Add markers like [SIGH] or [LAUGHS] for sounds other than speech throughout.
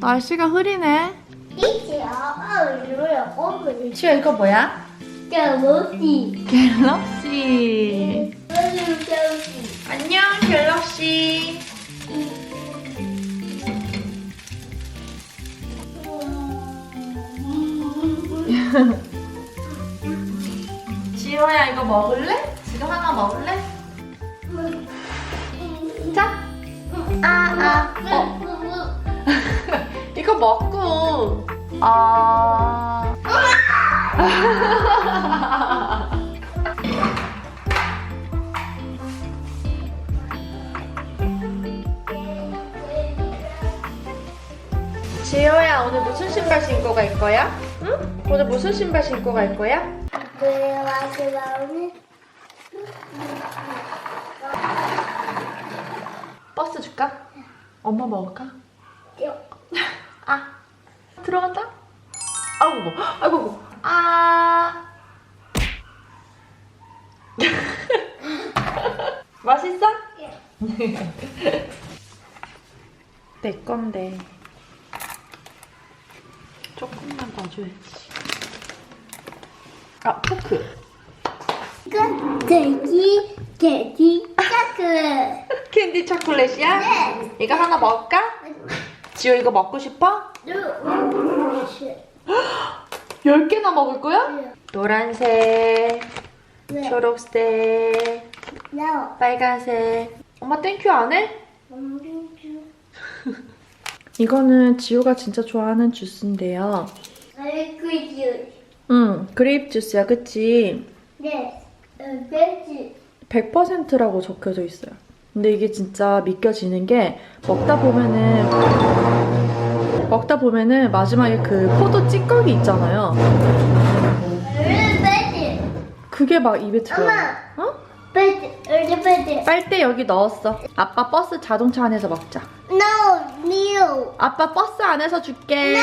날씨가 흐리네. 치아 이거 뭐야? 갤럭시. 안녕 갤럭시. [LAUGHS] 지호야 이거 먹을래? 지금 하나 먹을래? 음. 자. 아, 아, 어. 먹고. 아. [LAUGHS] 지효야 오늘 무슨 신발 신고 갈 거야? 응? 오늘 무슨 신발 신고 갈 거야? 버스 줄까? 엄마 먹을까? 뿅. 아 들어간다? 아이고 뭐 아이고. 뭐 아. [LAUGHS] 맛있어? 예. [LAUGHS] 내 건데. 조금만 봐줘야지. 아 포크. 이건 돼지 돼지 차크. [LAUGHS] 캔디 초콜릿이야? 네. 이거 하나 먹을까? 네. 지효 이거 먹고 싶어? 열 개나 먹을 거야? 노란색, 초록색, 빨간색. 엄마 땡큐 안 해? [LAUGHS] 이거는 지효가 진짜 좋아하는 주스인데요. 응, 그레이프 주스야, 그치? 네, 100%라고 적혀져 있어요. 근데 이게 진짜 믿겨지는 게 먹다 보면은 먹다 보면은 마지막에 그 포도 찌꺼기 있잖아요. 그게 막 입에 들어. 엄마. 어? 빨대, 빨대, 빨대. 빨대 여기 넣었어. 아빠 버스 자동차 안에서 먹자. No, no. 아빠 버스 안에서 줄게. No,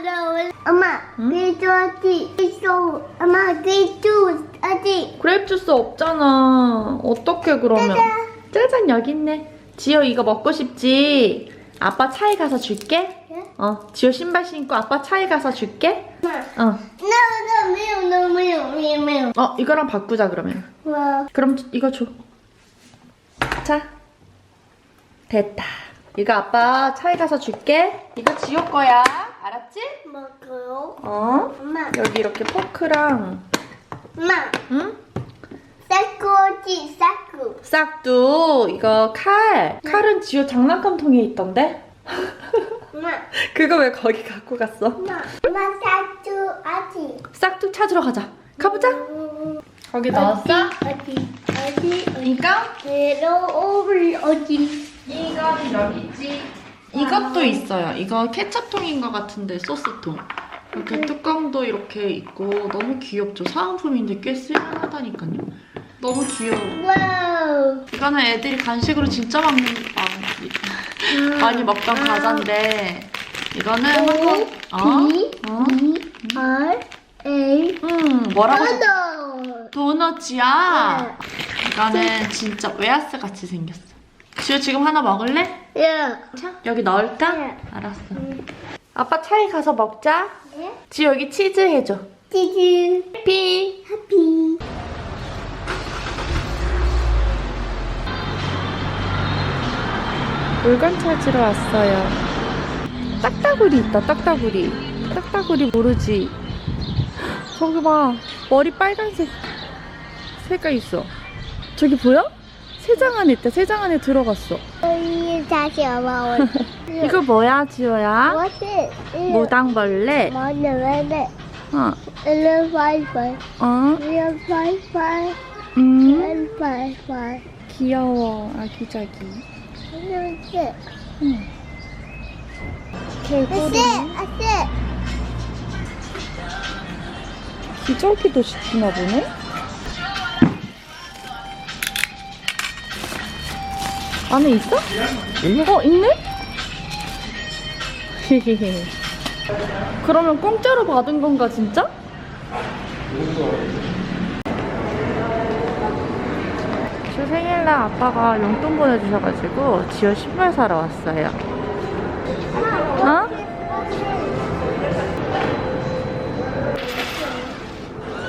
no, no. 엄마, 응? 그래도 아직 있어. 엄마, 그래도 아직. 그래프 주스 없잖아. 어떻게 그러면? 짜잔. 짜잔 여기 있네. 지효 이거 먹고 싶지? 아빠 차에 가서 줄게. 예? 어, 지효 신발 신고 아빠 차에 가서 줄게. 어. 어, 이거랑 바꾸자 그러면. 와. 그럼 이거 줘. 자. 됐다. 이거 아빠 차에 가서 줄게. 이거 지효 거야. 알았지? 먹어요. 어? 엄마. 여기 이렇게 포크랑 엄마. 응? 사쿠지, 사쿠. 싹두 이거 칼. 칼은 지효 장난감 통에 있던데? 엄마, [LAUGHS] 그거 왜 거기 갖고 갔어? 엄마, 엄마 사쿠 어디? 싹둑 찾으러 가자. 가보자. 음, 거기 어디, 어디, 어디, 어디? 이거? 그래도 오늘 어디? 이건 여기 있지. 이것도 있어요. 이거 케첩통인 것 같은데 소스통. 이렇게 뚜껑도 이렇게 있고 너무 귀엽죠. 사은품인데 꽤 쓸만하다니까요. 너무 귀여워. 와우. 이거는 애들이 간식으로 진짜 먹는 많이, 많이 먹던 과자인데 이거는 한번 어? B, 어? B, R, A, 음 뭐라고? 적- 하나. 도넛이야. 이거는 진짜 웨하스 같이 생겼어. 지효 지금 하나 먹을래? 야. 자, 여기 넣을까? 네. 알았어. 아빠 차에 가서 먹자. 네? 지효 여기 치즈 해줘. 치즈. 피. 해피. 물건 찾으러 왔어요. 딱따구리 있다, 딱따구리. 딱따구리 모르지? 저기 봐. 머리 빨간색. 새가 있어. 저기 보여? 새장 안에 있다. 새장 안에 들어갔어. 다시 [LAUGHS] 이거 뭐야, 지호야? 모당벌레. 모당벌레. 어. 일파이파이. 어? 일파이파이. 음. 귀여워, 아기자기. 기절기도 시키나 보네? 안에 있어? 있네? 어, 있네? [LAUGHS] 그러면 공짜로 받은 건가, 진짜? 제 생일날 아빠가 용돈 보내주셔가지고 지효 신발 사러 왔어요. 어?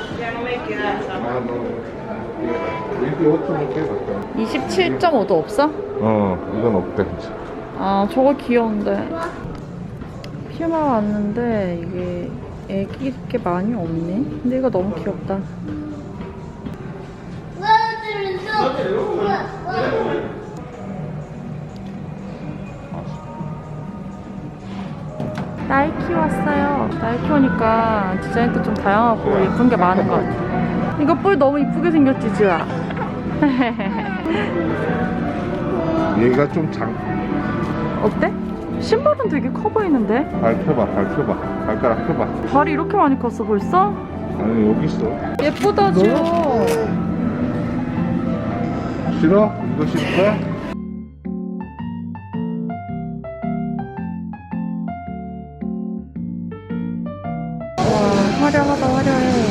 아, 너 여기 5천 개 가까 27.5도 없어? 어, 이건 없대. 아 저거 귀여운데 피마 왔는데 이게 애기 게 많이 없네 근데 이거 너무 귀엽다 나이키 왔어요 나이키 오니까 디자인도 좀 다양하고 예쁜 게 많은 것 같아 이거 뿔 너무 이쁘게 생겼지 지우야 [LAUGHS] 얘가 좀 장, 어때? 신발은 되게 커 보이는데? 발 펴봐, 발 펴봐. 발가락 펴봐. 발이 이렇게 많이 컸어 벌써? 아니, 여기 있어. 예쁘다 지우 싫어? 이거 싫어? 와 화려하다 화려해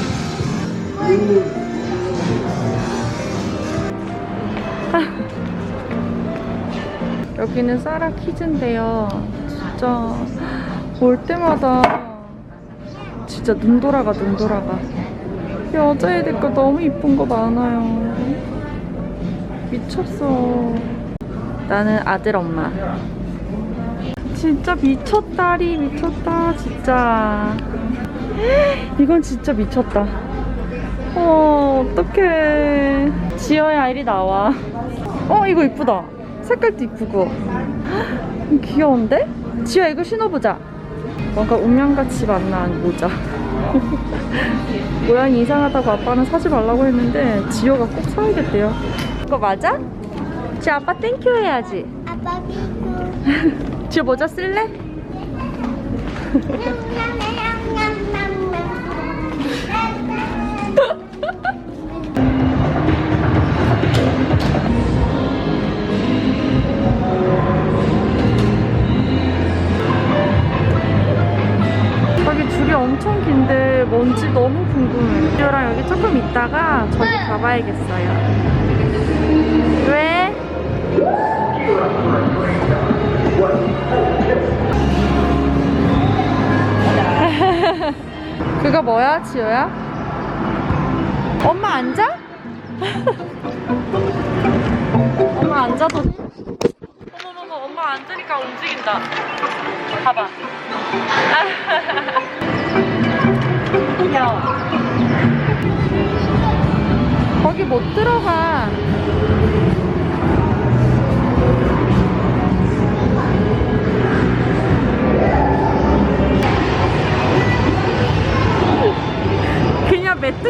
여기는 사라 키즈인데요 진짜 볼 때마다 진짜 눈 돌아가 눈 돌아가 여자애들 거 너무 이쁜 거 많아요 미쳤어. 나는 아들 엄마. 진짜 미쳤다리 미쳤다 진짜. [GASPS] 이건 진짜 미쳤다. 어 어떡해. 지어야 아이리 나와. 어 이거 이쁘다. 색깔도 이쁘고. 헉, [GASPS] 귀여운데? 지효야 이거 신어보자. 뭔가 운명같이 만난 모자. [LAUGHS] 모양이 이상하다고 아빠는 사지 말라고 했는데 지효가 꼭 사야겠대요 이거 맞아? 지 아빠 땡큐 해야지 아빠 비고. [LAUGHS] 지효 모자 쓸래? 여기 줄이 엄청 긴데 뭔지 너무 궁금해. 지효랑 여기 조금 있다가 저기 가봐야겠어요. 그거 뭐야, 지효야? 엄마 앉아? 엄마 앉아도 돼? 어머머머, 엄마 앉으니까 움직인다. 봐봐. 귀여워. 거기 못 들어가.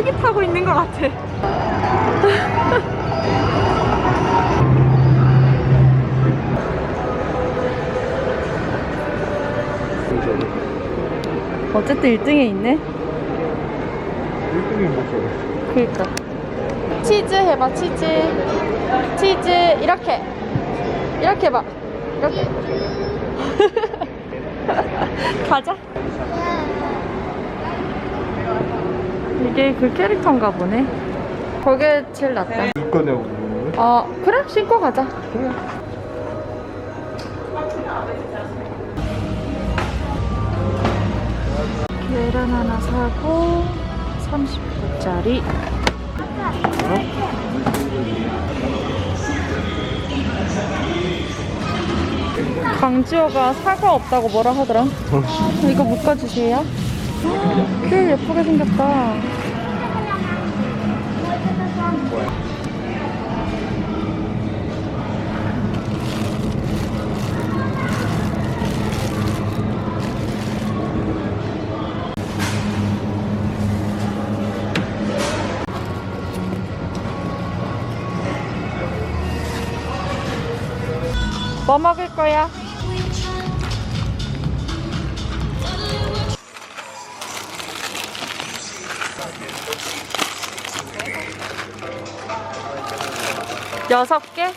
메뚜기 타고 있는 것 같아. [LAUGHS] 어쨌든 1등에 있네. 1등이 뭐죠? 그니까. 치즈 해봐, 치즈. 치즈, 이렇게. 이렇게 봐. 이렇게. [LAUGHS] 가자. 이게 그 캐릭터인가 보네. 그게 제일 낫다. 줄 거냐고 물어보는 거야? 어, 그래? 신고 가자. 그래. 계란 하나 사고 30불짜리 강지호가 사과 없다고 뭐라 하더라 이거 묶어주세요 꽤 예쁘게 생겼다 거야? 여섯 개?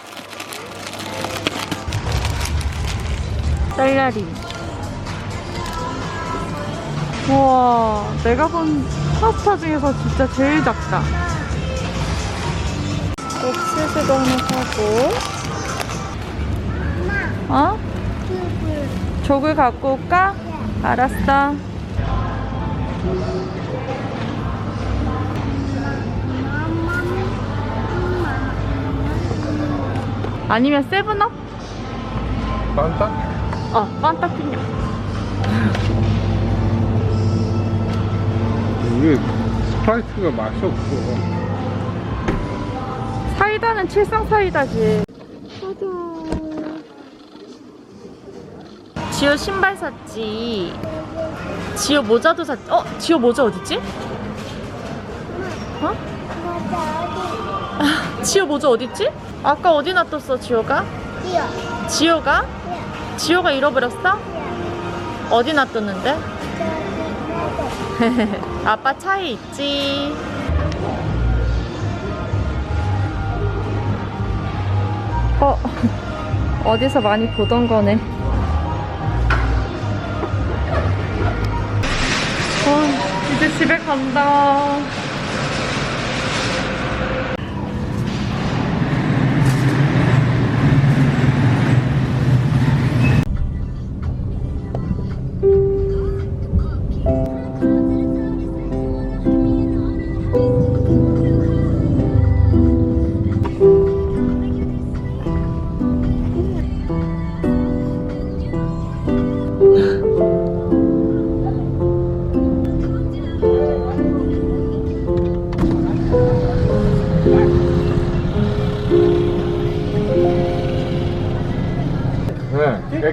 쌀라리. 우와, 내가 본 파스타 중에서 진짜 제일 작다. 옥수수도 하나 사고. 어? 족을 갖고 올까? 알았어. 아니면 세븐업? 빤딱? 어, 판타피뇨. 이게 스프라이트가 맛이 없어. 사이다는 칠성 사이다지. 지호 신발 샀지. 지호 모자도 샀. 어, 지호 모자 어딨지? 어? [LAUGHS] 맞아, 지호 모자 어딨지? 아까 어디 놔뒀어. 지호가? 뛰어. 지호가 잃어버렸어? 어디 놔뒀는데? [LAUGHS] 아빠 차에 있지. 어, [LAUGHS] 어디서 많이 보던 거네. 이제 집에 간다.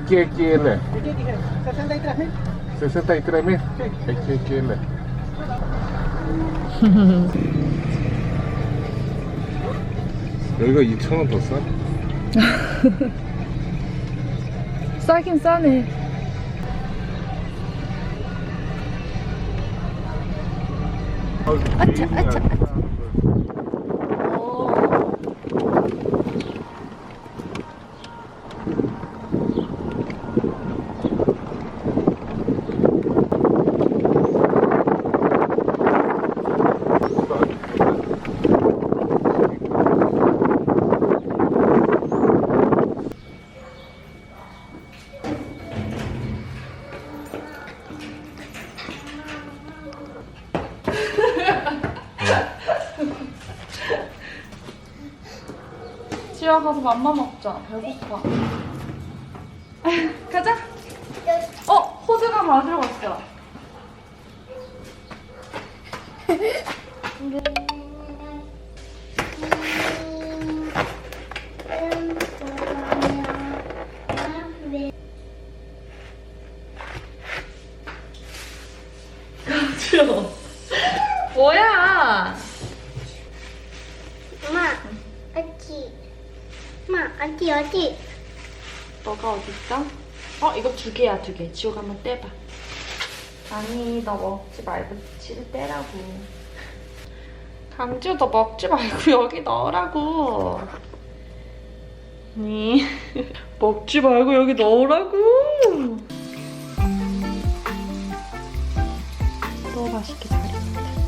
네, X X L. 63 mil. X X L. 여기가 2,000원 더 싸? [LAUGHS] 싸긴 싸네. 아차, 아차, 지아 가서 맘마 먹자. 배고파. [LAUGHS] 가자. 어, 호두가 가지러 갔어. [LAUGHS] 엄마, 어디, 어디? 너가 어딨어? 어 이거 두 개야 두 개. 지호가 한번 떼봐. 아니 너 먹지 말고 치를 떼라고. 강지호 너 먹지 말고 [LAUGHS] 여기 넣으라고. 아니 [LAUGHS] 먹지 말고 여기 넣으라고. 너 맛있게 잘해.